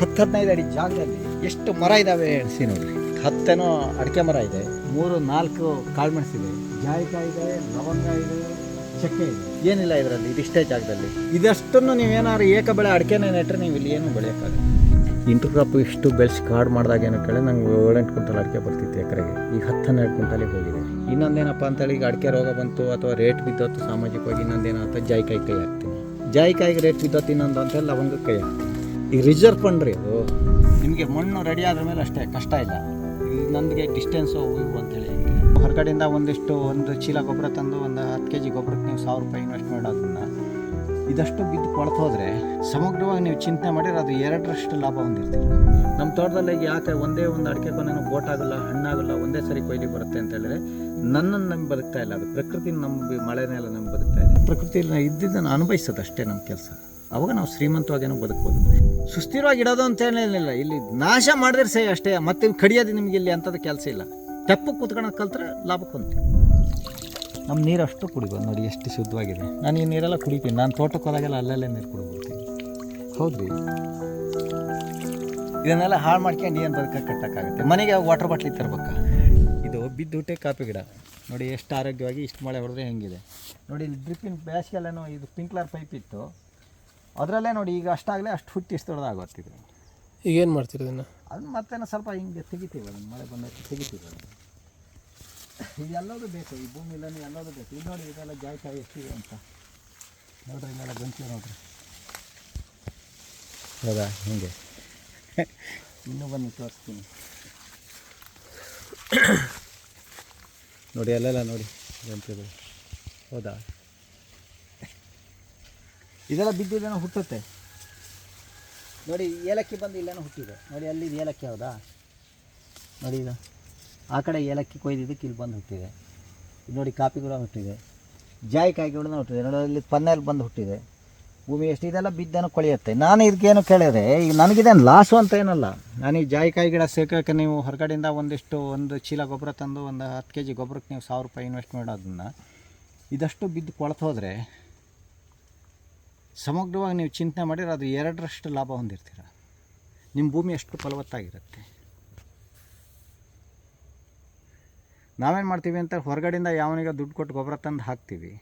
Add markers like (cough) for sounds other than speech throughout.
ಹತ್ತು ಹದಿನೈದು ಅಡಿ ಜಾಗದಲ್ಲಿ ಎಷ್ಟು ಮರ ಇದ್ದಾವೆ ಎಣಿಸಿ ನೋಡ್ರಿ ಹತ್ತೇನೋ ಅಡಿಕೆ ಮರ ಇದೆ ಮೂರು ನಾಲ್ಕು ಕಾಳುಮೆಣಸಿದೆ ಜಾಯಿಕಾಯಿ ಇದೆ ಲವಂಗ ಇದೆ ಚಕ್ಕೆ ಇದೆ. ಏನಿಲ್ಲ ಇದರಲ್ಲಿ ಇದಿಷ್ಟೇ ಜಾಗದಲ್ಲಿ. ಇದಷ್ಟನ್ನು ನೀವೇನಾದ್ರು ಏಕ ಬೆಳೆ ಅಡಿಕೆನೇ ನೆಟ್ಟರೆ ನೀವು ಇಲ್ಲಿ ಏನು ಬೆಳೆಯೋಕ್ಕಾಗಲ್ಲ. ಇಂಟರ್ ಕ್ರಾಪ್ ಇಷ್ಟು ಬೆಳೆಸಿ ಕಾಡು ಮಾಡಿದಾಗ ಏನು ಕೇಳಿ ನಂಗೆ ಏಳೆಂಟು ಕ್ವಿಂಟಲ್ ಅಡಿಕೆ ಬರ್ತಿತ್ತು ಎಕರೆಗೆ. ಈಗ ಹತ್ತು ಹನ್ನೆರಡು ಕ್ವಿಂಟಲಿಗೆ ಹೋಗಿದೆ. ಇನ್ನೊಂದೇನಪ್ಪ ಅಂತೇಳಿ ಈಗ ಅಡಿಕೆ ರೋಗ ಬಂತು ಅಥವಾ ರೇಟ್ ಬಿದ್ದೋತು ಸಾಮಾಜಿಕವಾಗಿ ಇನ್ನೊಂದೇನಂತ ಜಾಯಿಕಾಯಿ ಕೈ ಹಾಕ್ತೀನಿ. ಜಾಯಿಕಾಯಿಗೆ ರೇಟ್ ಬಿದ್ದೋತು ಇನ್ನೊಂದು ಅಂತೇಳಿ ಲವಂಗ ಕೈ ಹಾಕ್ತೀನಿ. ಈಗ ರಿಸರ್ವ್ ಫಂಡ್ ರೀ ಅದು. ನಿಮಗೆ ಮಣ್ಣು ರೆಡಿ ಆದ ಮೇಲೆ ಅಷ್ಟೇ ಕಷ್ಟ ಇಲ್ಲ. ನನಗೆ ಡಿಸ್ಟೆನ್ಸು ಅಂತೇಳಿ ಹೊರಗಡೆಯಿಂದ ಒಂದಿಷ್ಟು ಒಂದು ಚೀಲ ಗೊಬ್ಬರ ತಂದು ಒಂದು ಹತ್ತು ಕೆ ಜಿ ಗೊಬ್ಬರಕ್ಕೆ ನೀವು ಸಾವಿರ ರೂಪಾಯಿ ಇನ್ವೆಸ್ಟ್ ಮಾಡೋದನ್ನ ಇದಷ್ಟು ಬಿದ್ದು ಕೊಳ್ತು ಹೋದರೆ ಸಮಗ್ರವಾಗಿ ನೀವು ಚಿಂತೆ ಮಾಡಿದ್ರೆ ಅದು ಎರಡರಷ್ಟು ಲಾಭ ಹೊಂದಿರ್ತೀವಿ ನಮ್ಮ ತೋಟದಲ್ಲಿ ಯಾಕೆ ಒಂದೇ ಒಂದು ಅಡಿಕೆ ಕೊನೆನೂ ಬೋಟ್ ಆಗಲ್ಲ ಹಣ್ಣಾಗಲ್ಲ ಒಂದೇ ಸರಿ ಕೊಯ್ಲಿ ಬರುತ್ತೆ ಅಂತ ಹೇಳಿದ್ರೆ ನನ್ನನ್ನು ನಂಬಿ ಬದುಕ್ತಾ ಇಲ್ಲ. ಅದು ಪ್ರಕೃತಿನ ನಂಬಿ ಮಳೆನೆಲ್ಲ ನಂಬಿ ಬದುಕ್ತಾ ಇದೆ. ಪ್ರಕೃತಿಯಲ್ಲಿ ಇದ್ದಿದ್ದನ್ನು ಅನುಭವಿಸೋದು ಅಷ್ಟೇ ನಮ್ಮ ಕೆಲಸ. ಅವಾಗ ನಾವು ಶ್ರೀಮಂತವಾಗೇನೋ ಬದುಕ್ಬೋದು. ಸುಸ್ಥಿರವಾಗಿ ಇಡೋದು ಅಂತ ಏನಿಲ್ಲ ಇಲ್ಲಿ ನಾಶ ಮಾಡಿದ್ರೆ ಸೇ ಅಷ್ಟೇ ಮತ್ತೆ ಕಡಿಯೋದು ನಿಮ್ಗೆ ಇಲ್ಲಿ ಅಂಥದ್ದು ಕೆಲಸ ಇಲ್ಲ. ತಪ್ಪು ಕೂತ್ಕೊಳ್ಳೋದು ಕಲ್ತ್ರೆ ಲಾಭಕ್ಕೆ ಹೊಂತೀವಿ ನಮ್ಮ ನೀರು ಅಷ್ಟು ಕುಡಿಬೋದು ನೋಡಿ ಎಷ್ಟು ಶುದ್ಧವಾಗಿದೆ. ನಾನು ಈ ನೀರೆಲ್ಲ ಕುಡಿತೀನಿ ನಾನು ತೋಟಕ್ಕೆ ಹೋದಾಗೆಲ್ಲ ಅಲ್ಲಲ್ಲೇ ನೀರು ಕುಡಿಬಿಡ್ತೀನಿ ಹೌದ್ರಿ. ಇದನ್ನೆಲ್ಲ ಹಾಳು ಮಾಡ್ಕೊಂಡು ಏನು ಬದುಕ ಕಟ್ಟಕ್ಕಾಗುತ್ತೆ? ಮನೆಗೆ ವಾಟರ್ ಬಾಟ್ಲಿ ತರ್ಬೇಕಾ ಇದು ಬಿದ್ದುಟ್ಟೆ ಕಾಪಿ ಗಿಡ. ನೋಡಿ ಎಷ್ಟು ಆರೋಗ್ಯವಾಗಿ ಇಷ್ಟು ಮಳೆ ಹೊಡೆದ್ರೆ ಹೆಂಗಿದೆ. ನೋಡಿ ಇಲ್ಲಿ ಡ್ರಿಪ್ಪಿನ ಬೇಸಿಗೆಲ್ಲನೂ ಇದು ಪಿಂಕ್ಲರ್ ಪೈಪ್ ಇತ್ತು. ಅದರಲ್ಲೇ ನೋಡಿ ಈಗ ಅಷ್ಟಾಗಲೇ ಅಷ್ಟು ಹುಟ್ಟಿ ಇಷ್ಟು ದೊಡ್ಡದಾಗುತ್ತಿದೆ ಈಗ ಏನು ಮಾಡ್ತೀರಿ ಇದನ್ನು ಅದನ್ನ ಮತ್ತೆ ಸ್ವಲ್ಪ ಹಿಂಗೆ ತೆಗಿತೀವಿ ಅದನ್ನು ಮಳೆ ಬಂದಾಗ ತೆಗಿತೀವಿ ಅದನ್ನು. ಇದೆಲ್ಲದೂ ಬೇಕು ಈ ಭೂಮಿ ಇಲ್ಲನೇ ಎಲ್ಲದೂ ಬೇಕು. ಇದು ನೋಡಿ ಇದೆಲ್ಲ ಜಾಯ್ಕಾಯಿ ಎಷ್ಟಿದೆ ಅಂತ. ನೋಡ್ರಿ ಇಲ್ಲೆಲ್ಲ ಗಂಟಿ ನೋಡ್ರಿ. ಹೌದಾ ಹಿಂಗೆ. ಇನ್ನೂ ಬನ್ನಿ ತೋರಿಸ್ತೀನಿ. ನೋಡಿ ಅಲ್ಲೆಲ್ಲ ನೋಡಿ ಗಂಟಲು ಹೌದಾ? ಇದೆಲ್ಲ ಬಿದ್ದಿದ್ದೇನೋ ಹುಟ್ಟುತ್ತೆ. ನೋಡಿ, ಏಲಕ್ಕಿ ಬಂದು ಇಲ್ಲೇನೋ ಹುಟ್ಟಿದೆ. ನೋಡಿ ಅಲ್ಲಿ ಏಲಕ್ಕಿ ಹೌದಾ? ನೋಡಿ ಇದು. ಆ ಕಡೆ ಏಲಕ್ಕಿ ಕೊಯ್ದಿದ್ದಕ್ಕೆ ಇಲ್ಲಿ ಬಂದು ಹುಟ್ಟಿದೆ. ನೋಡಿ ಕಾಪಿ ಕೂಡ ಹುಟ್ಟಿದೆ. ಜಾಯಿಕಾಯಿ ಕೂಡ ಹುಟ್ಟಿದೆ. ನೋಡಿ ಅಲ್ಲಿ ಪನ್ನೆಲ್ ಬಂದು ಹುಟ್ಟಿದೆ. ಭೂಮಿ ಎಷ್ಟು, ಇದೆಲ್ಲ ಬಿದ್ದನ್ನು ಕೊಳೆಯುತ್ತೆ. ನಾನು ಇದಕ್ಕೇನು ಕೇಳಿದ್ರೆ ಈಗ ನನಗಿದೇನು ಲಾಸು ಅಂತ ಏನಲ್ಲ. ನಾನು ಈ ಜಾಯಿಕಾಯಿ ಗಿಡ ಸೇಕಕ್ಕೆ ನೀವು ಹೊರಗಡೆಯಿಂದ ಒಂದಿಷ್ಟು, ಒಂದು ಚೀಲ ಗೊಬ್ಬರ ತಂದು ಒಂದು ಹತ್ತು ಕೆ ಜಿ ಗೊಬ್ಬರಕ್ಕೆ ನೀವು ಸಾವಿರ ರೂಪಾಯಿ ಇನ್ವೆಸ್ಟ್ ಮಾಡೋದನ್ನು, ಇದಷ್ಟು ಬಿದ್ದು ಕೊಳತು ಹೋದರೆ ಸಮಗ್ರವಾಗಿ ನೀವು ಚಿಂತನೆ ಮಾಡಿದರೆ ಅದು ಎರಡರಷ್ಟು ಲಾಭ ಹೊಂದಿರ್ತೀರ. ನಿಮ್ಮ ಭೂಮಿ ಎಷ್ಟು ಫಲವತ್ತಾಗಿರುತ್ತೆ. ನಾವೇನು ಮಾಡ್ತೀವಿ ಅಂತ ಹೊರಗಡೆಯಿಂದ ಯಾವನಿಗೆ ದುಡ್ಡು ಕೊಟ್ಟು ಗೊಬ್ಬರ ತಂದು ಹಾಕ್ತೀವಿ.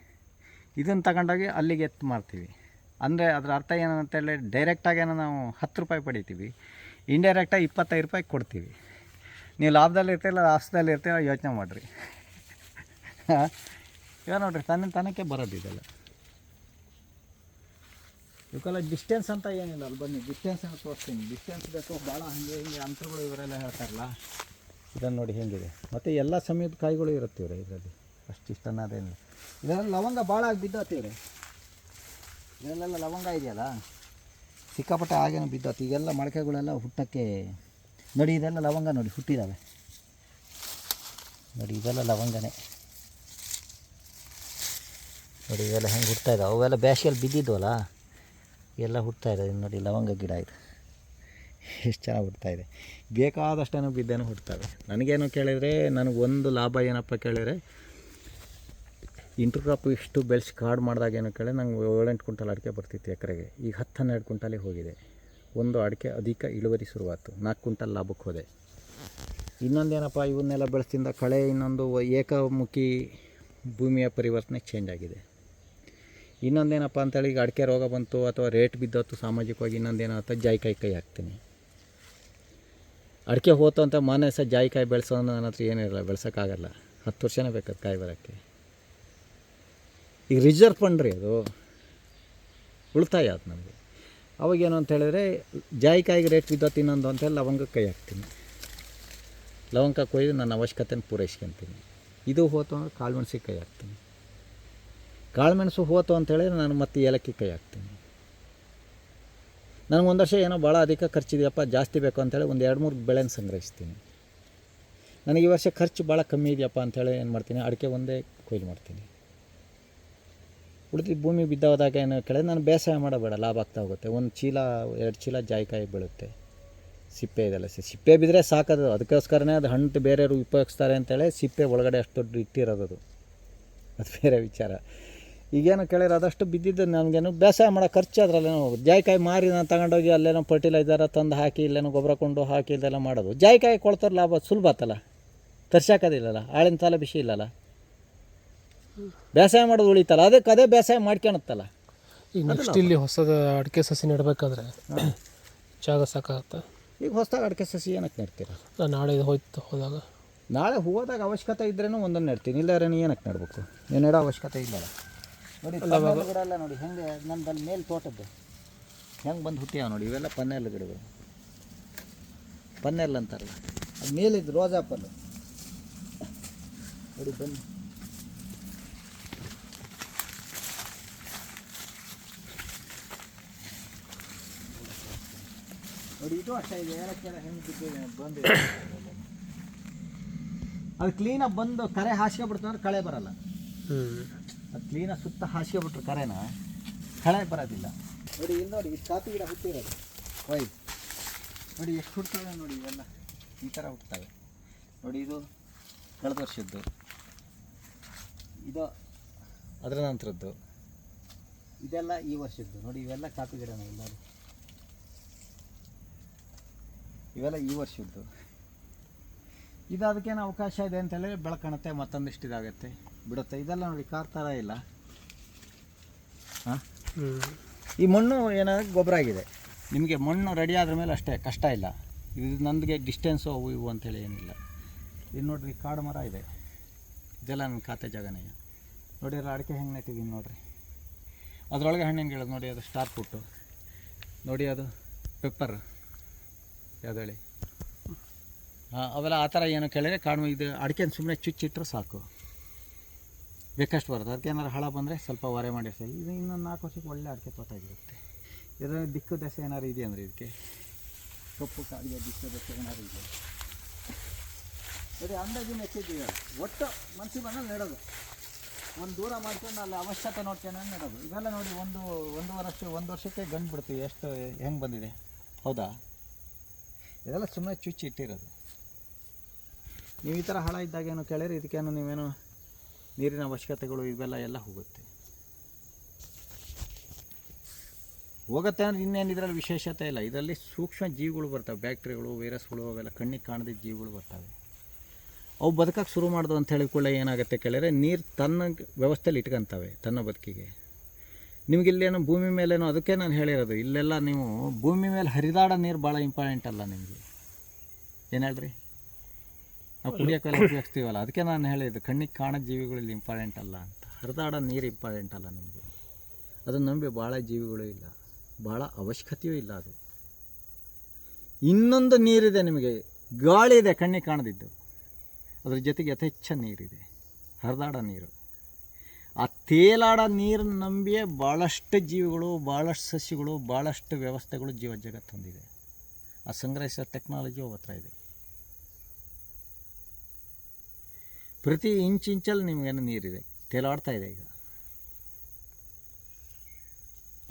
ಇದನ್ನು ತಗೊಂಡೋಗಿ ಅಲ್ಲಿಗೆ ಎತ್ತು ಮಾಡ್ತೀವಿ ಅಂದರೆ ಅದರ ಅರ್ಥ ಏನಂತ ಹೇಳಿ ಡೈರೆಕ್ಟಾಗಿ ಏನೋ ನಾವು ಹತ್ತು ರೂಪಾಯಿ ಪಡಿತೀವಿ. ಇಂಡೈರೆಕ್ಟಾಗಿ ಇಪ್ಪತ್ತೈದು ರೂಪಾಯಿ ಕೊಡ್ತೀವಿ. ನೀವು ಲಾಭದಲ್ಲಿ ಇರ್ತೀರಲ್ಲ ಲಾಸದಲ್ಲಿ ಇರ್ತೀರ ಯೋಚನೆ ಮಾಡಿರಿ. (laughs) ಇವಾಗ ನೋಡಿರಿ ತನ್ನ ತನಕ್ಕೆ ಬರೋದು ಇದೆಲ್ಲ ಇವಕ್ಕೆಲ್ಲ ಡಿಸ್ಟೆನ್ಸ್ ಅಂತ ಏನಿಲ್ಲ ಅಲ್ಲಿ ಬನ್ನಿ. ಡಿಸ್ಟೆನ್ಸ್ ಅಂತ ತೋರಿಸ್ತೀನಿ. ಡಿಸ್ಟೆನ್ಸ್ ಬೇಕು ಭಾಳ ಹಾಗೆ ಹಿಂಗೆ ಅಂತರಗಳು ಇವರೆಲ್ಲ ಹೇಳ್ತಾರಲ್ಲ. ಇದನ್ನು ನೋಡಿ ಹೇಗಿದೆ. ಮತ್ತು ಎಲ್ಲ ಸಮಯದ ಕಾಯಿಗಳು ಇರುತ್ತೆ ಇವ್ರೆ ಇದರಲ್ಲಿ. ಅಷ್ಟು ಇಷ್ಟ ಅನ್ನೋದೇನಿಲ್ಲ ಇದರಲ್ಲಿ ಲವಂಗ ಭಾಳ ಆಗಿ ಬಿದ್ದತ್ತೀವ್ರೆ ಇದರಲ್ಲೆಲ್ಲ ಲವಂಗ ಇದೆಯಲ್ಲ? ಸಿಕ್ಕಾಪಟ್ಟೆ ಹಾಗೇನು ಬಿದ್ದತ್ತು ಈಗೆಲ್ಲ ಮೊಳಕೆಗಳೆಲ್ಲ ಹುಟ್ಟಕ್ಕೆ ನೋಡಿ ಇದೆಲ್ಲ ಲವಂಗ ನೋಡಿ ಹುಟ್ಟಿದ್ದಾವೆ ನೋಡಿ ಇದೆಲ್ಲ ಲವಂಗನೇ. ನೋಡಿ ಇವೆಲ್ಲ ಹೆಂಗೆ ಹುಡ್ತಾಯಿದ್ದಾವೆ ಇದ್ದಾವೆ ಅವೆಲ್ಲ ಬೇಸಿಗೆಯಲ್ಲಿ ಬಿದ್ದಿದ್ವಲ್ಲ? ಎಲ್ಲ ಹುಟ್ತಾ ಇದೆ. ನೋಡಿ ಲವಂಗ ಗಿಡ ಇದು. ಎಷ್ಟು ಚೆನ್ನಾಗಿ ಹುಡ್ತಾಯಿದೆ ಬೇಕಾದಷ್ಟೇನೋ ಬಿದ್ದೇನೋ ಹುಡ್ತವೆ ನನಗೇನು ಕೇಳಿದರೆ, ನನಗೆ ಒಂದು ಲಾಭ ಏನಪ್ಪ ಕೇಳಿದರೆ, ಇಂಟರ್ ಕ್ರಾಪ್ ಇಷ್ಟು ಬೆಳೆಸಿ ಕಾಡು ಮಾಡಿದಾಗ ಏನು ಕೇಳಿ ನಂಗೆ ಏಳೆಂಟು ಕ್ವಿಂಟಲ್ ಅಡಿಕೆ ಬರ್ತಿತ್ತು ಎಕರೆಗೆ. ಈಗ ಹತ್ತು ಹನ್ನೆರಡು ಕ್ವಿಂಟಲೇ ಹೋಗಿದೆ. ಒಂದು ಅಡಿಕೆ ಅಧಿಕ ಇಳುವರಿ ಶುರುವಾಯಿತು. ನಾಲ್ಕು ಕ್ವಿಂಟಲ್ ಲಾಭಕ್ಕೆ ಹೋದೆ. ಇನ್ನೊಂದೇನಪ್ಪ, ಇವನ್ನೆಲ್ಲ ಬೆಳೆಸಿಂದ ಕಳೆ ಇನ್ನೊಂದು ಏಕಮುಖಿ ಭೂಮಿಯ ಪರಿವರ್ತನೆ ಚೇಂಜ್ ಆಗಿದೆ. ಇನ್ನೊಂದೇನಪ್ಪ ಅಂತೇಳಿ, ಈಗ ಅಡಿಕೆ ರೋಗ ಬಂತು ಅಥವಾ ರೇಟ್ ಬಿದ್ದೋತ್ತು ಸಾಮಾಜಿಕವಾಗಿ ಇನ್ನೊಂದೇನಾಗುತ್ತೆ? ಜಾಯಿಕಾಯಿ ಕೈ ಹಾಕ್ತೀನಿ. ಅಡಿಕೆ ಹೋತು ಅಂತ ಮನೆ ಸಹ ಜಾಯಿಕಾಯಿ ಬೆಳೆಸೋ ನನ್ನ ಹತ್ರ ಏನಿರಲ್ಲ ಬೆಳ್ಸೋಕ್ಕಾಗಲ್ಲ. ಹತ್ತು ವರ್ಷನೇ ಬೇಕಾದ ಕಾಯಿ ಬರೋಕ್ಕೆ. ಈಗ ರಿಸರ್ವ್ ಫಂಡ್ ರೀ ಅದು. ಉಳಿತಾಯ ಅದು ನಮಗೆ? ಅವಾಗೇನು ಅಂತ ಹೇಳಿದ್ರೆ, ಜಾಯಿಕಾಯಿಗೆ ರೇಟ್ ಬಿದ್ದತ್ತು ಇನ್ನೊಂದು ಅಂತೇಳಿ ಲವಂಗಕ್ಕೆ ಕೈ ಹಾಕ್ತೀನಿ. ಲವಂಗ ಕೊಯ್ದು ನನ್ನ ಅವಶ್ಯಕತೆನ ಪೂರೈಸ್ಕೊತೀನಿ. ಇದು ಹೋತು ಅಂದ್ರೆ ಕಾಳುಮೆಣ್ಸಿಗೆ ಕೈ ಹಾಕ್ತೀನಿ. ಕಾಳುಮೆಣಸು ಹೋತು ಅಂತೇಳಿ ನಾನು ಮತ್ತೆ ಏಲಕ್ಕಿ ಕೈ ಹಾಕ್ತೀನಿ. ನನಗೆ ಒಂದು ವರ್ಷ ಏನೋ ಭಾಳ ಅಧಿಕ ಖರ್ಚಿದೆಯಪ್ಪ, ಜಾಸ್ತಿ ಬೇಕು ಅಂತೇಳಿ ಒಂದು ಎರಡು ಮೂರು ಬೆಳೆನ ಸಂಗ್ರಹಿಸ್ತೀನಿ. ನನಗೆ ಈ ವರ್ಷ ಖರ್ಚು ಭಾಳ ಕಮ್ಮಿ ಇದೆಯಪ್ಪ ಅಂತೇಳಿ ಏನು ಮಾಡ್ತೀನಿ, ಅಡಿಕೆ ಒಂದೇ ಕೊಯ್ಲು ಮಾಡ್ತೀನಿ. ಉಳಿದ್ರೆ ಭೂಮಿ ಬಿದ್ದೋದಾಗ ಏನು ಕೇಳಿದ್ರೆ ನಾನು ಬೇಸಾಯ ಮಾಡಬೇಡ, ಲಾಭ ಆಗ್ತಾ ಹೋಗುತ್ತೆ. ಒಂದು ಚೀಲ, ಎರಡು ಚೀಲ ಜಾಯಿಕಾಯಿ ಬೀಳುತ್ತೆ. ಸಿಪ್ಪೆ ಇದೆಲ್ಲ ಸಿಪ್ಪೆ ಬಿದ್ದರೆ ಸಾಕದು, ಅದಕ್ಕೋಸ್ಕರನೇ ಅದು ಹಣ್ಣು ಬೇರೆಯವರು ಉಪಯೋಗಿಸ್ತಾರೆ ಅಂತೇಳಿ ಸಿಪ್ಪೆ ಒಳಗಡೆ ಅಷ್ಟು ದೊಡ್ಡ ಇಟ್ಟಿರೋದು ಅದು ಬೇರೆ ವಿಚಾರ. ಈಗೇನು ಕೇಳಿದ್ರೆ ಅದಷ್ಟು ಬಿದ್ದಿದ್ದು ನನಗೇನು ಬೇಸಾಯ ಮಾಡೋ ಖರ್ಚು ಅದರಲ್ಲೇನೋ ಹೋಗೋದು ಜಾಯಿಕಾಯಿ ಮಾರಿ ನಾನು ತಗೊಂಡೋಗಿ ಅಲ್ಲೇನೋ ಫರ್ಟಿಲೈಸರ ತಂದು ಹಾಕಿ ಇಲ್ಲೇನೋ ಗೊಬ್ಬರ ಕೊಂಡು ಹಾಕಿ ಇದೆಲ್ಲ ಮಾಡೋದು. ಜಾಯಿಕಾಯಿ ಕೊಳ್ತಾರೆ ಲಾಭ ಸುಲಭ ಆತಲ್ಲ? ತರ್ಸಾಕೋದಿಲ್ಲಲ್ಲ ಆಳಿನ ತಾಲ ಬಿಸಿ ಇಲ್ಲಲ್ಲ? ಬೇಸಾಯ ಮಾಡೋದು ಉಳಿತಲ್ಲ? ಅದಕ್ಕೆ ಅದೇ ಬೇಸಾಯ ಮಾಡ್ಕೊಳತ್ತಲ್ಲ ಈಗ ನೆಕ್ಸ್ಟ್ ಇಲ್ಲಿ ಹೊಸದ ಅಡಿಕೆ ಸಸಿ ನೆಡಬೇಕಾದ್ರೆ ಜಾಗ ಸಾಕಾಗತ್ತಾ. ಈಗ ಹೊಸದಾಗ ಅಡಿಕೆ ಸಸಿ ಏನಕ್ಕೆ ನೆಡ್ತೀರ? ನಾನು ನಾಳೆ ಹೋಯ್ತು ಹೋದಾಗ. ನಾಳೆ ಹೋದಾಗ ಅವಶ್ಯಕತೆ ಇದ್ರೇನು ಒಂದೊಂದು ನೆಡ್ತೀನಿ. ಇಲ್ಲ ಏನಕ್ಕೆ ನೆಡ್ಬೇಕು? ನೀನು ನೆಡೋ ಅವಶ್ಯಕತೆ ಇಲ್ಲಲ್ಲ. ನೋಡಿ ಪನ್ನೆಲ್ಲ ಗಿಡ ಎಲ್ಲ ನೋಡಿ ಹೆಂಗೆ ನಮ್ದಲ್ಲಿ ಮೇಲೆ ತೋಟದ್ದು. ಹೆಂಗೆ ಬಂದು ಹುಟ್ಟಿಯಾವ ನೋಡಿ ಇವೆಲ್ಲ ಪನ್ನೆಲ್ಲ ಗಿಡಗಳು. ಪನ್ನೆಲ್ಲ ಅಂತಾರಲ್ಲ ಅದು ಮೇಲಿದ್ದು ರೋಜಾ ಪಲ್ಲು. ನೋಡಿ ಬನ್ನಿ. ನೋಡಿ ಇದು ಅಷ್ಟೇ ಇದೆ ಏಲಕ್ಕಿ ಎಲ್ಲ ಹೆಂಗೆ ಬಿದ್ದಿದೆ ಬಂದಿದೆ. ಅದು ಕ್ಲೀನಾಗಿ ಬಂದು ಕರೆ ಹಾಸ್ಕೊಬಿಡ್ತು ಅಂದ್ರೆ ಕಳೆ ಬರಲ್ಲ. ಹ್ಞೂ ಅದು ಕ್ಲೀನಾಗಿ ಸುತ್ತ ಹಾಸ್ಕೊಬಿಟ್ರೆ ಕರೆನ? ಕಳೆ ಬರೋದಿಲ್ಲ. ನೋಡಿ ಇಲ್ಲಿ ನೋಡಿ ಇದು ಕಾಫಿ ಗಿಡ ಹುಟ್ಟಿರೋದು. ವೈ ನೋಡಿ ಎಷ್ಟು ಹುಡ್ತವೆ ನೋಡಿ ಇವೆಲ್ಲ. ಈ ಥರ ಹುಟ್ಟುತ್ತವೆ. ನೋಡಿ ಇದು ಕಳೆದ ವರ್ಷದ್ದು. ಇದು ಅದರ ನಂತರದ್ದು. ಇದೆಲ್ಲ ಈ ವರ್ಷದ್ದು. ನೋಡಿ ಇವೆಲ್ಲ ಕಾಫಿ ಗಿಡನ ಇಲ್ಲ ನೋಡಿ ಇವೆಲ್ಲ ಈ ವರ್ಷದ್ದು. ಇದು ಅದಕ್ಕೇನು ಅವಕಾಶ ಇದೆ ಅಂತ ಹೇಳಿದ್ರೆ ಬೆಳ್ಕೊಳುತ್ತೆ ಮತ್ತೊಂದಿಷ್ಟು ಇದಾಗುತ್ತೆ ಬಿಡುತ್ತೆ. ಇದೆಲ್ಲ ನೋಡಿ ಕಾರ್ ಥರ ಇಲ್ಲ. ಹಾಂ? ಈ ಮಣ್ಣು ಏನಾದ್ರೆ ಗೊಬ್ಬರ ಆಗಿದೆ? ನಿಮಗೆ ಮಣ್ಣು ರೆಡಿ ಆದ್ರ ಮೇಲೆ ಅಷ್ಟೇ ಕಷ್ಟ ಇಲ್ಲ. ಇದು ನನಗೆ ಡಿಸ್ಟೆನ್ಸು ಅವು ಇವು ಅಂತೇಳಿ ಏನಿಲ್ಲ. ಇದು ನೋಡಿರಿ ಕಾಡು ಮರ ಇದೆ. ಇದೆಲ್ಲ ನನ್ನ ಖಾತೆ ಜಾಗನೇ. ನೋಡಿ ಅದ್ರ ಅಡಿಕೆ ಹೆಂಗೆ ನೆಟ್ಟಿದ್ದೀನಿ ನೋಡಿರಿ. ಅದರೊಳಗೆ ಹಣ್ಣಿನ ಗಿಡ ನೋಡಿ ಅದು ಸ್ಟಾರ್ ಫುಟ್ಟು ನೋಡಿ ಅದು ಪೆಪ್ಪರ್ ಯಾವ್ದು ಹೇಳಿ? ಹಾಂ ಅವೆಲ್ಲ ಆ ಥರ ಏನು ಕೇಳಿದ್ರೆ ಕಾಡು ಇದು ಅಡಿಕೆನ ಸುಮ್ಮನೆ ಚುಚ್ಚಿಟ್ರೆ ಸಾಕು. ಬೇಕಷ್ಟು ಬರುತ್ತೆ. ಅದಕ್ಕೆ ಏನಾದ್ರು ಹಳ ಬಂದರೆ ಸ್ವಲ್ಪ ಹೊರೆ ಮಾಡಿ ಅಷ್ಟೇ ಇದು ಇನ್ನೊಂದು ನಾಲ್ಕು ವರ್ಷಕ್ಕೆ ಒಳ್ಳೆ ಅಡಿಕೆ ತೋಟ ಆಗಿರುತ್ತೆ. ಇದರ ದಿಕ್ಕು ದಸೆ ಏನಾದ್ರು ಇದೆ ಅಂದರೆ ಇದಕ್ಕೆ? ಕಪ್ಪು ಕಾಡಿಗೆ ದಿಕ್ಕು ದಸೆ ಏನಾದ್ರು ಇದೆ ಅದೇ ಅಂದಾಜು ಮೆಚ್ಚಿದ್ದೀವಿ ಒಟ್ಟು ಮನಸ್ಸಿಗೆ ಬಂದಾಗ ನೆಡೋದು. ಒಂದು ದೂರ ಮಾಡ್ಕೊಂಡು ಅಲ್ಲಿ ಅವಶ್ಯಕತೆ ನೋಡ್ಕೊಂಡು ನೆಡೋದು. ಇವೆಲ್ಲ ನೋಡಿ ಒಂದು ಒಂದು ವರ್ಷ, ಒಂದು ವರ್ಷಕ್ಕೆ ಗಂಡು ಬಿಡ್ತೀವಿ ಎಷ್ಟು ಹೆಂಗೆ ಬಂದಿದೆ? ಹೌದಾ? ಇದೆಲ್ಲ ಸುಮ್ಮನೆ ಚುಚ್ಚಿ ಇಟ್ಟಿರೋದು. ನೀವು ಈ ಥರ ಹಳ ಇದ್ದಾಗ ಏನು ಕೇಳಿದ್ರೆ ಇದಕ್ಕೇನು ನೀವೇನು ನೀರಿನ ಅವಶ್ಯಕತೆಗಳು ಇವೆಲ್ಲ ಎಲ್ಲ ಹೋಗುತ್ತೆ. ಹೋಗುತ್ತೆ ಅಂದ್ರೆ ಇನ್ನೇನು ಇದರಲ್ಲಿ ವಿಶೇಷತೆ ಇಲ್ಲ. ಇದರಲ್ಲಿ ಸೂಕ್ಷ್ಮ ಜೀವಿಗಳು ಬರ್ತವೆ. ಬ್ಯಾಕ್ಟೀರಿಯಾಗಳು ವೈರಸ್ಗಳು ಅವೆಲ್ಲ ಕಣ್ಣಿಗೆ ಕಾಣದ ಜೀವಿಗಳು ಬರ್ತವೆ. ಅವು ಬದುಕಕ್ಕೆ ಶುರು ಮಾಡೋದು ಅಂತ ಹೇಳಿಕೊಳ್ಳೆ ಏನಾಗುತ್ತೆ ಕೇಳಿದ್ರೆ, ನೀರು ತನ್ನ ವ್ಯವಸ್ಥೆಯಲ್ಲಿ ಇಟ್ಕೊಂತವೆ, ತನ್ನ ಬದುಕಿಗೆ. ನಿಮಗೆ ಇಲ್ಲೇನೋ ಭೂಮಿ ಮೇಲೇನೋ, ಅದಕ್ಕೆ ನಾನು ಹೇಳಿರೋದು, ಇಲ್ಲೆಲ್ಲ ನೀವು ಭೂಮಿ ಮೇಲೆ ಹರಿದಾಡೋ ನೀರು ಭಾಳ ಇಂಪಾರ್ಟೆಂಟ್ ಅಲ್ಲ ನಿಮಗೆ. ಏನು ಹೇಳ್ರಿ? ನಾವು ಕುಡಿಯೋಕ್ಕೆಲ್ಲ ಉಪಯೋಗಿಸ್ತೀವಲ್ಲ? ಅದಕ್ಕೆ ನಾನು ಹೇಳಿದ್ದು ಕಣ್ಣಿಗೆ ಕಾಣೋ ಜೀವಿಗಳಲ್ಲಿ ಇಂಪಾರ್ಟೆಂಟ್ ಅಲ್ಲ ಅಂತ. ಹರಿದಾಡೋ ನೀರು ಇಂಪಾರ್ಟೆಂಟ್ ಅಲ್ಲ ನಿಮಗೆ. ಅದನ್ನು ನಂಬಿ ಭಾಳ ಜೀವಿಗಳು ಇಲ್ಲ. ಭಾಳ ಅವಶ್ಯಕತೆಯೂ ಇಲ್ಲ ಅದು. ಇನ್ನೊಂದು ನೀರಿದೆ ನಿಮಗೆ. ಗಾಳಿ ಇದೆ ಕಣ್ಣಿಗೆ ಕಾಣದಿದ್ದು. ಅದ್ರ ಜೊತೆಗೆ ಯಥೇಚ್ಛ ನೀರಿದೆ. ಹರಿದಾಡೋ ನೀರು. ಆ ತೇಲಾಡೋ ನೀರನ್ನ ನಂಬಿಯೇ ಭಾಳಷ್ಟು ಜೀವಿಗಳು ಭಾಳಷ್ಟು ಸಸ್ಯಗಳು ಭಾಳಷ್ಟು ವ್ಯವಸ್ಥೆಗಳು ಜೀವ ಜಗತ್ತು ಹೊಂದಿದೆ. ಆ ಸಂಗ್ರಹಿಸೋ ಟೆಕ್ನಾಲಜಿ ಹತ್ರ ಇದೆ. ಪ್ರತಿ ಇಂಚ್ ಇಂಚಲ್ಲಿ ನಿಮಗೇನು ನೀರಿದೆ? ತೇಲಾಡ್ತಾ ಇದೆ ಈಗ.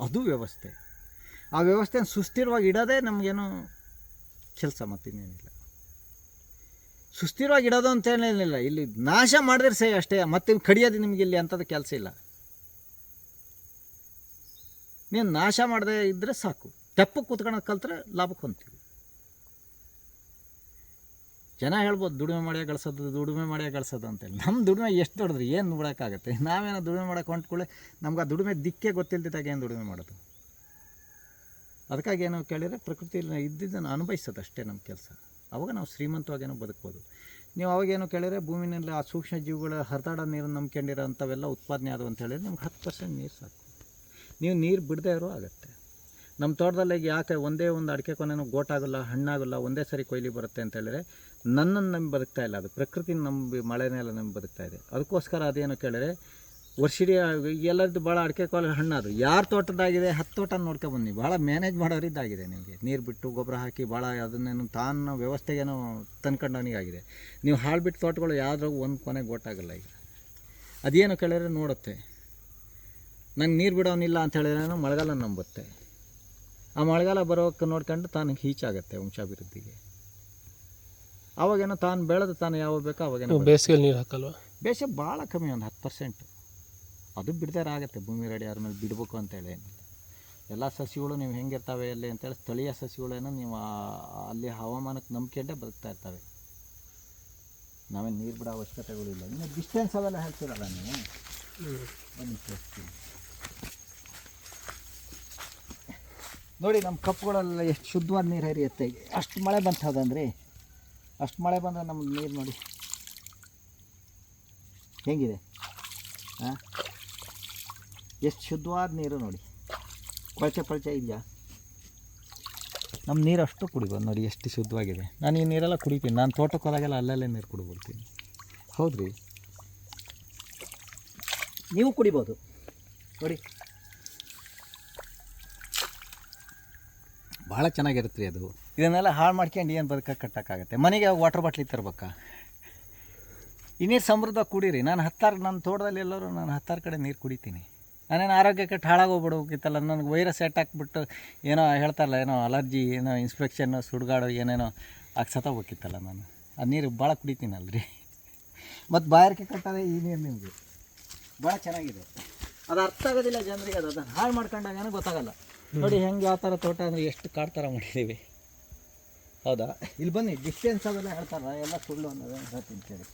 ಅದು ವ್ಯವಸ್ಥೆ. ಆ ವ್ಯವಸ್ಥೆನ ಸುಸ್ಥಿರವಾಗಿ ಇಡೋದೇ ನಮಗೇನು ಕೆಲಸ ಮತ್ತಿನ್ನೇನಿಲ್ಲ. ಸುಸ್ಥಿರವಾಗಿ ಇಡೋದು ಅಂತ ಏನಿಲ್ಲ. ಇಲ್ಲಿ ನಾಶ ಮಾಡಿದ್ರೆ ಸೈ ಅಷ್ಟೇ. ಮತ್ತೆ ಕಡಿಯೋದು ನಿಮಗೆ ಇಲ್ಲಿ ಅಂಥದ್ದು ಕೆಲಸ ಇಲ್ಲ. ನೀನು ನಾಶ ಮಾಡದೇ ಇದ್ದರೆ ಸಾಕು. ತೆಪ್ಪಕ್ಕೆ ಕೂತ್ಕೊಳ್ಳೋದು ಕಲ್ತ್ರೆ ಲಾಭಕ್ಕೆ ಹೊಂತೀವಿ ಜನ ಹೇಳ್ಬೋದು, ದುಡಿಮೆ ಮಾಡಿಯೇ ಗಳಿಸೋದು ದುಡಿಮೆ ಮಾಡಿಯೇ ಗಳಿಸೋದು ಅಂತೇಳಿ. ನಮ್ಮ ದುಡಿಮೆ ಎಷ್ಟು ದೊಡ್ಡದ್ರಿ, ಏನು ನೋಡೋಕ್ಕಾಗತ್ತೆ ನಾವೇನೋ ದುಡಿಮೆ ಮಾಡೋಕೆ ಹೊಂಟ್ಕೊಳ್ಳಿ ನಮ್ಗೆ ಆ ದುಡಿಮೆ ದಿಕ್ಕೇ ಗೊತ್ತಿಲ್ದಿದ್ದಾಗ ಏನು ದುಡಿಮೆ ಮಾಡೋದು? ಅದಕ್ಕಾಗಿ ಏನೋ ಕೇಳಿದರೆ ಪ್ರಕೃತಿಯಲ್ಲಿ ಇದ್ದಿದ್ದನ್ನು ಅನುಭವಿಸೋದು ಅಷ್ಟೇ ನಮ್ಮ ಕೆಲಸ. ಅವಾಗ ನಾವು ಶ್ರೀಮಂತವಾಗೇನೋ ಬದುಕ್ಬೋದು. ನೀವು ಅವಾಗೇನು ಕೇಳಿದರೆ ಭೂಮಿನಲ್ಲಿ ಆ ಸೂಕ್ಷ್ಮ ಜೀವಿಗಳ ಹರಿದಾಡೋ ನೀರನ್ನು ನಂಬ್ಕೊಂಡಿರೋ ಅಂಥವೆಲ್ಲ ಉತ್ಪಾದನೆ ಆದವು ಅಂತ ಹೇಳಿದ್ರೆ ನಿಮ್ಗೆ ಹತ್ತು ಪರ್ಸೆಂಟ್ ನೀರು ಸಾಕು. ನೀವು ನೀರು ಬಿಡದೇ ಇರೋ ಆಗುತ್ತೆ. ನಮ್ಮ ತೋಟದಲ್ಲಿ ಯಾಕೆ ಒಂದೇ ಒಂದು ಅಡಿಕೆ ಕೊನೆನೂ ಗೋಟಾಗಲ್ಲ, ಹಣ್ಣಾಗಲ್ಲ, ಒಂದೇ ಸರಿ ಕೊಯ್ಲಿ ಬರುತ್ತೆ ಅಂತ ಹೇಳಿದ್ರೆ ನನ್ನನ್ನು ನಂಬಿ ಬದುಕ್ತಾ ಇಲ್ಲ. ಅದು ಪ್ರಕೃತಿ ನಂಬಿ ಮಳೆನೆಲ್ಲ ನಂಬಿ ಬದುಕ್ತಾ ಇದೆ. ಅದಕ್ಕೋಸ್ಕರ ಅದೇನು ಕೇಳಿದ್ರೆ, ವರ್ಷಿಡೀ ಎಲ್ಲರದ್ದು ಭಾಳ ಅಡಿಕೆ ಕಾಲ ಅದು ಯಾರು ತೋಟದಾಗಿದೆ ಹತ್ತು ತೋಟ ನೋಡ್ಕೊ ಬನ್ನಿ ಭಾಳ ಮ್ಯಾನೇಜ್ ಮಾಡೋರಿದ್ದಾಗಿದೆ ನಿಮಗೆ. ನೀರು ಬಿಟ್ಟು ಗೊಬ್ಬರ ಹಾಕಿ ಭಾಳ ಅದನ್ನೇನು ತಾನು ವ್ಯವಸ್ಥೆಗೇನೋ ತಂದ್ಕೊಂಡವನಿಗಾಗಿದೆ. ನೀವು ಹಾಳು ಬಿಟ್ಟು ತೋಟಗಳು ಯಾವ್ದ್ರಾಗೂ ಒಂದು ಕೊನೆಗೆ ಗೊತ್ತಾಗಲ್ಲ ಈಗ. ಅದೇನು ಕೇಳಿದ್ರೆ ನೋಡುತ್ತೆ. ನಂಗೆ ನೀರು ಬಿಡೋನಿಲ್ಲ ಅಂತ ಹೇಳಿದ್ರೆ ಮಳೆಗಾಲ ನಂಬುತ್ತೆ. ಆ ಮಳೆಗಾಲ ಬರೋಕ್ಕೆ ನೋಡ್ಕೊಂಡು ತಾನು ಹೀಚಾಗತ್ತೆ ವಂಶಾಭಿವೃದ್ಧಿಗೆ. ಅವಾಗೇನೋ ತಾನು ಬೆಳೆದ ತಾನು ಯಾವಾಗ ಬೇಕೋ ಅವಾಗೇನೋ ಬೇಸಿಗೆಯಲ್ಲಿ ನೀರು ಹಾಕಲ್ವ? ಬೇಸಿಗೆ ಭಾಳ ಕಮ್ಮಿ ಒಂದು ಹತ್ತು ಪರ್ಸೆಂಟ್ ಅದು ಬಿಡ್ದಾರ ಆಗುತ್ತೆ ಭೂಮಿ ರೆಡಿ ಆದ್ಮೇಲೆ ಬಿಡಬೇಕು ಅಂತೇಳಿ ಏನಿಲ್ಲ. ಎಲ್ಲ ಸಸಿಗಳು ನೀವು ಹೆಂಗಿರ್ತವೆ ಅಲ್ಲಿ ಅಂತೇಳಿ ಸ್ಥಳೀಯ ಸಸಿಗಳೇನು ನೀವು ಅಲ್ಲಿ ಹವಾಮಾನಕ್ಕೆ ನಂಬಿಕೆಂಡೇ ಬದುಕ್ತಾ ಇರ್ತವೆ. ನಾವೇನು ನೀರು ಬಿಡೋ ಅವಶ್ಯಕತೆಗಳಿಲ್ಲ ಇನ್ನು ಡಿಸ್ಟೆನ್ಸ್ ಅವೆಲ್ಲ ಹೇಳ್ತೀರಲ್ಲ ನೀವು? ಬನ್ನಿ ತೋರಿಸ್ತೀನಿ ನೋಡಿ ನಮ್ಮ ಕಪ್ಗಳೆಲ್ಲ ಎಷ್ಟು ಶುದ್ಧವಾದ ನೀರು ಹರಿಯುತ್ತೆ. ಅಷ್ಟು ಮಳೆ ಬಂತದಂದ್ರೆ ಅಷ್ಟು ಮಳೆ ಬಂದರೆ ನಮ್ಮ ನೀರು ನೋಡಿ. ಹೆಂಗಿದೆ? ಹಾಂ ಎಷ್ಟು ಶುದ್ಧವಾದ ನೀರು ನೋಡಿ. ಕೊಳಚೆ ಪಳಚೆ ಇದೆಯಾ? ನಮ್ಮ ನೀರು ಅಷ್ಟು ಕುಡಿಬೋದು ನೋಡಿ ಎಷ್ಟು ಶುದ್ಧವಾಗಿದೆ. ನಾನು ಈ ನೀರೆಲ್ಲ ಕುಡಿತೀನಿ. ನಾನು ತೋಟಕ್ಕೆ ಹೋದಾಗೆಲ್ಲ ಅಲ್ಲಲ್ಲೇ ನೀರು ಕುಡಿಬಿಡ್ತೀನಿ ಹೌದು ರೀ ನೀವು ಕುಡಿಬೋದು. ನೋಡಿ. ಭಾಳ ಚೆನ್ನಾಗಿರುತ್ತೆ ರೀ ಅದು. ಇದನ್ನೆಲ್ಲ ಹಾಳು ಮಾಡ್ಕೊಂಡು ಏನು ಬದುಕ ಕಟ್ಟೋಕ್ಕಾಗತ್ತೆ? ಮನೆಗೆ ವಾಟರ್ ಬಾಟ್ಲಿ ತರ್ಬೇಕಾ ನೀರು ಸಮೃದ್ಧ ಕುಡೀರಿ. ನಾನು ಹತ್ತಾರು ನನ್ನ ತೋಟದಲ್ಲಿ ಎಲ್ಲರೂ ನಾನು ಹತ್ತಾರು ಕಡೆ ನೀರು ಕುಡಿತೀನಿ. ನಾನೇನು ಆರೋಗ್ಯ ಕೆಟ್ಟು ಹಾಳಾಗೋಗ್ಬಿಡ್ಬೇಕಿತ್ತಲ್ಲ, ನನಗೆ ವೈರಸ್ ಹಾಕ್ಬಿಟ್ಟು ಏನೋ ಹೇಳ್ತಾರಲ್ಲ, ಏನೋ ಅಲರ್ಜಿ ಏನೋ ಇನ್ಸ್ಪೆಕ್ಷನ್ನು ಸುಡುಗಾಡು, ಏನೇನೋ ಆಗಿ ಸತ್ತೋಗ್ಬೇಕಿತ್ತಲ್ಲ ನಾನು. ಆ ನೀರು ಭಾಳ ಕುಡಿತೀನಲ್ರಿ. ಮತ್ತು ಬಾಯಾರಿಕೆ ಕಟ್ಟಾರೆ ಈ ನೀರು ನಿಮಗೆ. ಭಾಳ ಚೆನ್ನಾಗಿದೆ. ಅದು ಅರ್ಥ ಆಗೋದಿಲ್ಲ ಜನರಿಗೆ ಅದು. ಅದನ್ನು ಹಾಳು ಮಾಡ್ಕೊಂಡಾಗ ಗೊತ್ತಾಗಲ್ಲ. ನೋಡಿ ಹೆಂಗೆ ಯಾವ ಥರ ತೋಟ ಅಂದರೆ ಎಷ್ಟು ಕಾಡು ಥರ ಮಾಡಿದ್ದೀವಿ ಹೌದಾ? ಇಲ್ಲಿ ಬನ್ನಿ ಡಿಸ್ಟೆನ್ಸ್ ಅದೆಲ್ಲ ಹೇಳ್ತಾರಲ್ಲ ಎಲ್ಲ ಸುಳ್ಳು ಅನ್ನೋದು ಹೇಳ್ತೀನಿ ಕೇಳಿ.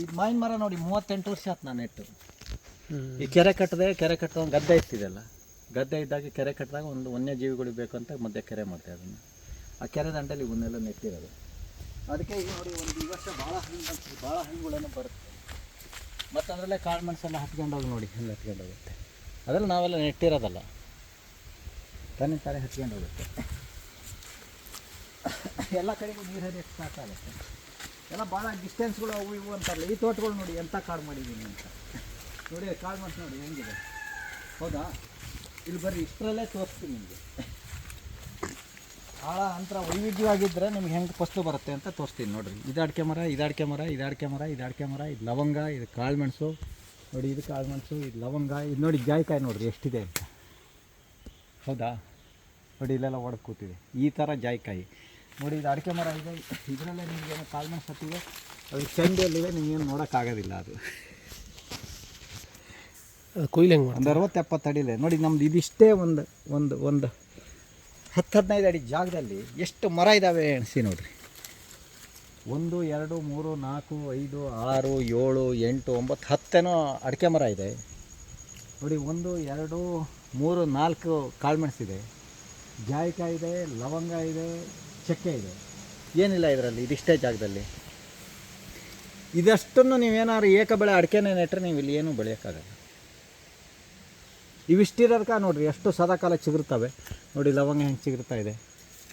ಈ ಮಾವಿನ ಮರ ನೋಡಿ ಮೂವತ್ತೆಂಟು ವರ್ಷ ಆಯ್ತು ನಾನು ನೆಟ್ಟು. ಈ ಕೆರೆ ಕಟ್ಟದೆ ಕೆರೆ ಕಟ್ಟದ ಒಂದು ಗದ್ದೆ ಇತ್ತಿದೆಲ್ಲ ಗದ್ದೆ ಇದ್ದಾಗ ಕೆರೆ ಕಟ್ಟಿದಾಗ ಒಂದು ವನ್ಯಜೀವಿಗಳು ಬೇಕು ಅಂತ ಮಧ್ಯೆ ಕೆರೆ ಮಾಡ್ತೇವೆ ಅದನ್ನು ಆ ಕೆರೆ ದಂಡಲ್ಲಿ ಇವನ್ನೆಲ್ಲ ನೆಟ್ಟಿರೋದು. ಅದಕ್ಕೆ ಈಗ ನೋಡಿ ಒಂದು ಈ ವರ್ಷ ಭಾಳ ಹಣ್ಣು ಬಂತು ಭಾಳ ಹಣ್ಣುಗಳನ್ನು ಬರುತ್ತೆ. ಮತ್ತು ಅದರಲ್ಲೇ ಕಾಳು ಮೆಣಸೆಲ್ಲ ಹತ್ಕೊಂಡೋಗಿ ನೋಡಿ ಎಲ್ಲ ಹತ್ಕೊಂಡೋಗುತ್ತೆ. ಅದರಲ್ಲಿ ನಾವೆಲ್ಲ ನೆಟ್ಟಿರೋದಲ್ಲ. ತಾನೇ ತಾನೇ ಹತ್ಕೊಂಡು ಹೋಗುತ್ತೆ. ಎಲ್ಲ ಕಡೆಗೂ ನೀರು ಹರಿಯಕ್ಕೆ ಆಗುತ್ತೆ. ಎಲ್ಲ ಭಾಳ ಡಿಸ್ಟೆನ್ಸ್ಗಳು ಅವು ಇವು ಅಂತಾರಲ್ಲ, ಈ ತೋಟಗಳು ನೋಡಿ ಎಂಥ ಕಾಡು ಮಾಡಿದ್ದೀನಿ ಅಂತ. ನೋಡಿ ಕಾಳು ಮಾಡ್ತೀನಿ ನೋಡಿ, ಹೆಂಗಿದೆ? ಹೌದಾ? ಇಲ್ಲಿ ಬರ್ರಿ, ಇಷ್ಟರಲ್ಲೇ ತೋರಿಸ್ತೀನಿ ನಿಮಗೆ. ಭಾಳ ಅಂತರ ವೈವಿಧ್ಯವಾಗಿದ್ದರೆ ನಿಮ್ಗೆ ಹೆಂಗೆ ಫಸ್ಲು ಬರುತ್ತೆ ಅಂತ ತೋರಿಸ್ತೀನಿ ನೋಡಿರಿ. ಇದು ಮರ ಇದು ಮರ ಇದು ಮರ ಇದು ಮರ ಇದು ಲವಂಗ, ಇದು ಕಾಳು ಮೆಣಸು. ನೋಡಿ, ಇದು ಕಾಳು ಮೆಣಸು, ಇದು ಲವಂಗ, ಇದು ನೋಡಿ ಜಾಯಿಕಾಯಿ ನೋಡಿರಿ, ಎಷ್ಟಿದೆ ಅಂತ. ಹೌದಾ? ನೋಡಿ ಇಲ್ಲೆಲ್ಲ ಒಡೆದು ಕೂತಿದೆ. ಈ ಥರ ಜಾಯ್ಕಾಯಿ. ನೋಡಿ ಇದು ಅಡಿಕೆ ಮರ ಇದೆ. ಇದರಲ್ಲೇ ನಿಮಗೇನು ಕಾಲ್ಮೆ ಸತ್ತಿದೆ. ಅದು ಚೆಂಡಿಯಲ್ಲಿದೆ ನಿಮಗೇನು ನೋಡೋಕ್ಕಾಗೋದಿಲ್ಲ ಅದು. ಅದು ಕೊಯ್ಲು ಹೆಂಗೆ ಒಂದು ಅರವತ್ತು ಎಪ್ಪತ್ತು ಅಡಿಲೆ ನೋಡಿ ನಮ್ದು ಇದಿಷ್ಟೇ ಒಂದು ಒಂದು ಒಂದು ಹತ್ತು ಹದಿನೈದು ಅಡಿ ಜಾಗದಲ್ಲಿ ಎಷ್ಟು ಮರ ಇದ್ದಾವೆ ಎಣಿಸಿ ನೋಡಿರಿ. ಒಂದು ಎರಡು ಮೂರು ನಾಲ್ಕು ಐದು ಆರು ಏಳು ಎಂಟು ಒಂಬತ್ತು ಹತ್ತೇನೋ ಅಡಿಕೆ ಮರ ಇದೆ. ನೋಡಿ ಒಂದು ಎರಡು ಮೂರು, ನಾಲ್ಕು ಕಾಳುಮೆಣಸಿದೆ ಜಾಯಿಕಾಯಿ ಇದೆ, ಲವಂಗ ಇದೆ, ಚಕ್ಕೆ ಇದೆ. ಏನಿಲ್ಲ ಇದರಲ್ಲಿ, ಇದಿಷ್ಟೇ ಜಾಗದಲ್ಲಿ. ಇದಷ್ಟನ್ನು ನೀವೇನಾದ್ರು ಏಕ ಬೆಳೆ ಅಡಿಕೆನೇ ನೆಟ್ಟರೆ ನೀವು ಇಲ್ಲಿ ಏನೂ ಬೆಳೆಯೋಕ್ಕಾಗಲ್ಲ. ಇವಿಷ್ಟಿರೋದಕ್ಕೆ ನೋಡಿರಿ, ಎಷ್ಟು ಸದಾಕಾಲ ಚಿಗುರ್ತವೆ. ನೋಡಿ, ಲವಂಗ ಹೆಂಗೆ ಚಿಗುರ್ತಾ ಇದೆ.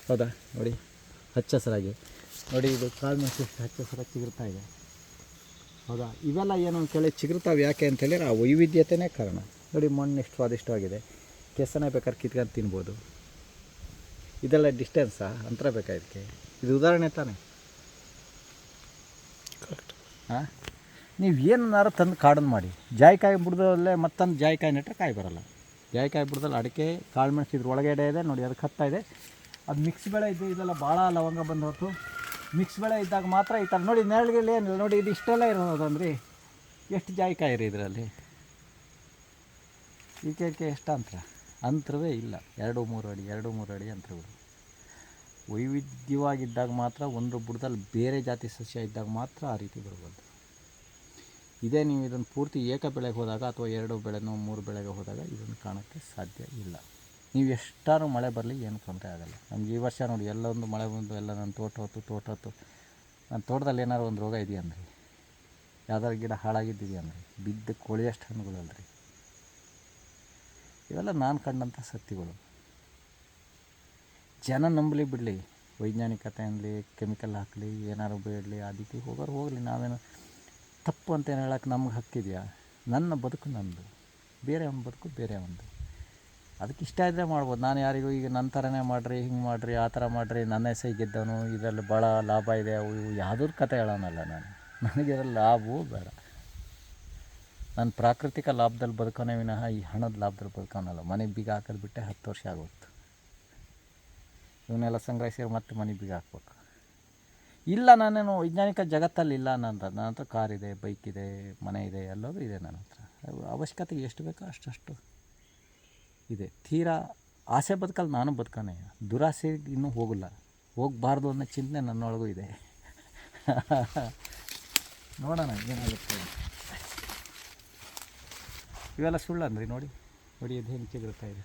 ಹೌದಾ? ನೋಡಿ ಹಚ್ಚ ಹಸಿರಾಗಿ ನೋಡಿ, ಇದು ಕಾಳು ಮೆಣಸು ಹಚ್ಚ ಹಸಿರಾಗಿ ಚಿಗುರ್ತಾ ಇದೆ. ಹೌದಾ? ಇವೆಲ್ಲ ಏನು ಅಂತೇಳಿ ಚಿಗುರ್ತಾವೆ ಯಾಕೆ ಅಂತೇಳಿದ್ರೆ, ಆ ವೈವಿಧ್ಯತೆಯೇ ಕಾರಣ. ನೋಡಿ ಮಣ್ಣು ಎಷ್ಟು ಸ್ವಾದಿಷ್ಟವಾಗಿದೆ. ಕೆಸನೇ ಬೇಕಾದ್ರೆ ಕಿತ್ಕೊಂಡು ತಿನ್ಬೋದು. ಇದೆಲ್ಲ ಡಿಸ್ಟೆನ್ಸಾ ಅಂತರ ಬೇಕಾ ಇದಕ್ಕೆ? ಇದು ಉದಾಹರಣೆ ತಾನೆ. ಹಾಂ ನೀವು ಏನಾರು ತಂದು ಕಾಡನ್ನು ಮಾಡಿ. ಜಾಯಿಕಾಯಿ ಬಿಡ್ದಲ್ಲೇ ಮತ್ತೊಂದು ಜಾಯಿಕಾಯಿ ನೆಟ್ಟರೆ ಕಾಯಿ ಬರಲ್ಲ. ಜಾಯಿಕಾಯಿ ಬಿಡ್ದಲ್ಲಿ ಅಡಿಕೆ ಕಾಳು ಮೆಣಸು ಇದ್ರ ಒಳಗಡೆ ಇದೆ. ನೋಡಿ ಅದಕ್ಕೆ ಹತ್ತಾ ಇದೆ. ಅದು ಮಿಕ್ಸ್ ಬೆಳೆ ಇದ್ದು ಇದೆಲ್ಲ ಭಾಳ ಲವಂಗ ಬಂದು ಹೊತ್ತು ಮಿಕ್ಸ್ ಬೆಳೆ ಇದ್ದಾಗ ಮಾತ್ರ ಈ ಥರ ನೋಡಿ ನೆರಳಿಗೆಲ್ಲ ಏನಿಲ್ಲ. ನೋಡಿ ಇದು ಇಷ್ಟೆಲ್ಲ ಇರೋದಂದ್ರಿ ಎಷ್ಟು ಜಾಯಿಕಾಯಿ ರೀ ಇದರಲ್ಲಿ? ಈಕೆ ಎಷ್ಟು ಅಂತರ? ಅಂತರವೇ ಇಲ್ಲ. ಎರಡು ಮೂರು ಅಡಿ, ಎರಡು ಮೂರು ಅಡಿ ಅಂತರಗಳು. ವೈವಿಧ್ಯವಾಗಿದ್ದಾಗ ಮಾತ್ರ ಒಂದು ಬುಡದಲ್ಲಿ ಬೇರೆ ಜಾತಿ ಸಸ್ಯ ಇದ್ದಾಗ ಮಾತ್ರ ಆ ರೀತಿ ಬರ್ಬೋದು ಇದೇ ನೀವು ಇದನ್ನು ಪೂರ್ತಿ ಏಕ ಬೆಳೆಗೆ ಹೋದಾಗ ಅಥವಾ ಎರಡು ಬೆಳೆನೋ ಮೂರು ಬೆಳೆಗೆ ಹೋದಾಗ ಇದನ್ನು ಕಾಣೋಕ್ಕೆ ಸಾಧ್ಯ ಇಲ್ಲ. ನೀವು ಎಷ್ಟಾರು ಮಳೆ ಬರಲಿ ಏನು ತೊಂದರೆ ಆಗಲ್ಲ. ನಮ್ಗೆ ಈ ವರ್ಷ ನೋಡಿ, ಎಲ್ಲೊಂದು ಮಳೆ ಬಂದು ಎಲ್ಲ ನನ್ನ ತೋಟ ಹೊತ್ತು ತೋಟ ಹೊತ್ತು, ನನ್ನ ತೋಟದಲ್ಲಿ ಏನಾದ್ರು ಒಂದು ರೋಗ ಇದೆಯಾ ಇದೆಯಂದ್ರಿ ಯಾವ್ದಾದ್ರು ಗಿಡ ಹಾಳಾಗಿದ್ದಿದೆಯಾ ಅಂದರೆ? ಬಿದ್ದು ಹಣ್ಣುಗಳಲ್ಲ ಹಣ್ಣುಗಳಲ್ರಿ. ಇವೆಲ್ಲ ನಾನು ಕಂಡಂಥ ಸತ್ಯಗಳು. ಜನ ನಂಬಲಿ ಬಿಡಲಿ ವೈಜ್ಞಾನಿಕತೆ ಅನ್ನಲಿ ಕೆಮಿಕಲ್ ಹಾಕಲಿ, ಏನಾರು ಬೇಡಲಿ ಅದಕ್ಕೆ ಹೋಗೋರು ಹೋಗಲಿ, ನಾವೇನು ತಪ್ಪು ಅಂತ ಏನು ಹೇಳಕ್ಕೆ ನಮ್ಗೆ ಹಕ್ಕಿದೆಯಾ ನನ್ನ ಬದುಕು ನಂದು, ಬೇರೆ ಒಂದು ಬದುಕು ಬೇರೆ ಒಂದು ಅದಕ್ಕೆ ಇಷ್ಟ ಇದ್ದರೆ ಮಾಡ್ಬೋದು. ನಾನು ಯಾರಿಗೂ ಈಗ ನನ್ನ ಥರನೇ ಮಾಡಿರಿ, ಹಿಂಗೆ ಮಾಡಿರಿ, ಆ ಥರ ಮಾಡಿರಿ, ನನ್ನ ಹೆಸರು ಗೆದ್ದವನು, ಇದರಲ್ಲಿ ಭಾಳ ಲಾಭ ಇದೆ, ಅವು ಇವು ಯಾವುದ್ರ ಕತೆ ಹೇಳೋನಲ್ಲ ನಾನು. ನನಗಿದ್ರಲ್ಲಿ ಲಾಭವೂ ಬೇಡ. ನಾನು ಪ್ರಾಕೃತಿಕ ಲಾಭದಲ್ಲಿ ಬದುಕೋನೇ ವಿನಃ ಈ ಹಣದ ಲಾಭದಲ್ಲಿ ಬದುಕೋನಲ್ಲ ಮನೆ ಬೀಗ ಹಾಕೋದು ಬಿಟ್ಟೆ ಹತ್ತು ವರ್ಷ ಆಗೋಯ್ತು. ಇವನ್ನೆಲ್ಲ ಸಂಗ್ರಹಿಸಿದ್ರೆ ಮತ್ತೆ ಮನೆ ಬೀಗ ಹಾಕ್ಬೇಕು. ಇಲ್ಲ, ನಾನೇನು ವೈಜ್ಞಾನಿಕ ಜಗತ್ತಲ್ಲಿ ಇಲ್ಲ ನನ್ನ ನನ್ನ ಹತ್ರ ಕಾರ್ ಇದೆ, ಬೈಕ್ ಇದೆ, ಮನೆ ಇದೆ ಎಲ್ಲದೂ ಇದೆ ನನ್ನ ಹತ್ರ. ಅವಶ್ಯಕತೆ ಎಷ್ಟು ಬೇಕೋ ಅಷ್ಟಷ್ಟು ಇದೆ. ತೀರಾ ಆಸೆ ಬದುಕಲ್ಲಿ ನಾನು ಬದುಕಾನೆ ದುರಾಸೆಗೆ ಇನ್ನೂ ಹೋಗಲ್ಲ. ಹೋಗಬಾರ್ದು ಅನ್ನೋ ಚಿಂತನೆ ನನ್ನೊಳಗೂ ಇದೆ. (laughs) ನೋಡೋಣ, ಏನಾಗುತ್ತೆ ಅಂತ. ಸುಳ್ಳು ಅಂದ್ರಿ ನೋಡಿ ನೋಡಿ ಅದು ಹೆಂಗೆ ಚಿಗುರ್ತಾ ಇದೆ